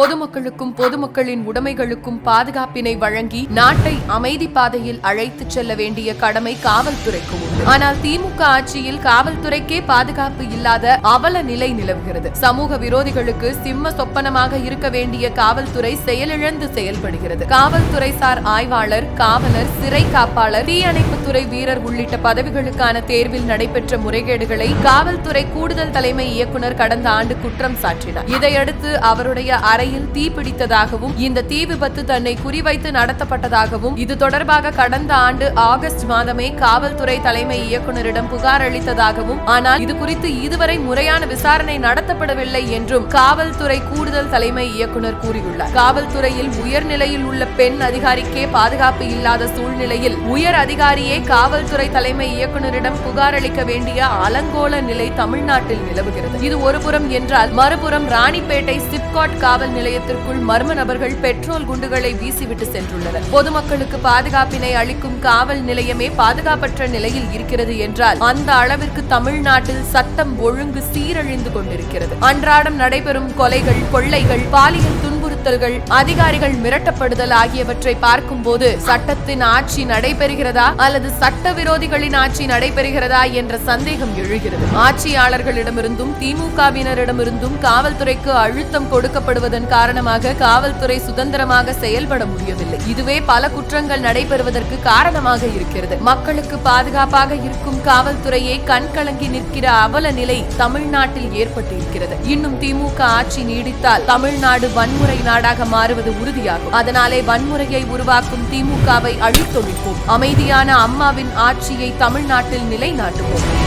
பொதுமக்களுக்கும் பொதுமக்களின் உடைமைகளுக்கும் பாதுகாப்பினை வழங்கி நாட்டை அமைதி பாதையில் அழைத்துச் செல்ல வேண்டிய கடமை காவல்துறைக்கு உண்டு. ஆனால் திமுக ஆட்சியில் காவல்துறைக்கே பாதுகாப்பு இல்லாத அவல நிலை நிலவுகிறது. சமூக விரோதிகளுக்கு சிம்ம சொப்பனமாக இருக்க வேண்டிய காவல்துறை செயலிழந்து செயல்படுகிறது. காவல்துறை சார் ஆய்வாளர் காவலர் சிறை காப்பாளர் தீயணைப்புத்துறை வீரர் உள்ளிட்ட பதவிகளுக்கான தேர்வில் நடைபெற்ற முறைகேடுகளை காவல்துறை கூடுதல் தலைமை இயக்குனர் கடந்த ஆண்டு குற்றம் சாட்டினார் இதையடுத்து அவருடைய அறை தீ தீப்பிடித்ததாகவும் இந்த தீ விபத்து தன்னை குறிவைத்து நடத்தப்பட்டதாகவும் இது தொடர்பாக கடந்த ஆண்டு ஆகஸ்ட் மாதமே காவல்துறை தலைமை இயக்குனரிடம் புகார் அளித்ததாகவும் ஆனால் இது குறித்து இதுவரை முறையான விசாரணை நடத்தப்படவில்லை என்றும் காவல்துறை கூடுதல் தலைமை இயக்குனர் கூறியுள்ளார். காவல்துறையில் உயர்நிலையில் உள்ள பெண் அதிகாரிக்கே பாதுகாப்பு இல்லாத சூழ்நிலையில் உயர் அதிகாரியே காவல்துறை தலைமை இயக்குனரிடம் புகார் அளிக்க வேண்டிய அலங்கோல நிலை தமிழ்நாட்டில் நிலவுகிறது. இது ஒருபுறம் என்றால் மறுபுறம் ராணிப்பேட்டை சிப்காட் காவல் நிலையத்திற்குள் மர்ம நபர்கள் பெட்ரோல் குண்டுகளை வீசிவிட்டு சென்றுள்ளனர். பொதுமக்களுக்கு பாதுகாப்பினை அளிக்கும் காவல் நிலையமே பாதுகாப்பற்ற நிலையில் இருக்கிறது என்றால் அந்த அளவிற்கு தமிழ்நாட்டில் சட்டம் ஒழுங்கு சீரழிந்து கொண்டிருக்கிறது. அன்றாடம் நடைபெறும் கொலைகள் கொள்ளைகள் பாலியல் அச்சுறுத்தல்கள் அதிகாரிகள் மிரட்டப்படுதல் ஆகியவற்றை பார்க்கும்போது சட்டத்தின் ஆட்சி நடைபெறுகிறதா அல்லது சட்டவிரோதிகளின் ஆட்சி நடைபெறுகிறதா என்ற சந்தேகம் எழுகிறது. ஆட்சியாளர்களிடமிருந்தும் திமுகவினரிடமிருந்தும் காவல்துறைக்கு அழுத்தம் கொடுக்கப்படுவதன் காரணமாக காவல்துறை சுதந்திரமாக செயல்பட முடியவில்லை. இதுவே பல குற்றங்கள் நடைபெறுவதற்கு காரணமாக இருக்கிறது. மக்களுக்கு பாதுகாப்பாக இருக்கும் காவல்துறையை கண்கலங்கி நிற்கிற அவல நிலை தமிழ்நாட்டில் ஏற்பட்டிருக்கிறது. இன்னும் திமுக ஆட்சி நீடித்தால் தமிழ்நாடு வன்முறை நாடாக மாறுவது உறுதியாகும். அதனாலே வன்முறையை உருவாக்கும் திமுகவை அழித்தொழிப்போம். அமைதியான அம்மாவின் ஆட்சியை தமிழ்நாட்டில் நிலைநாட்டுவோம்.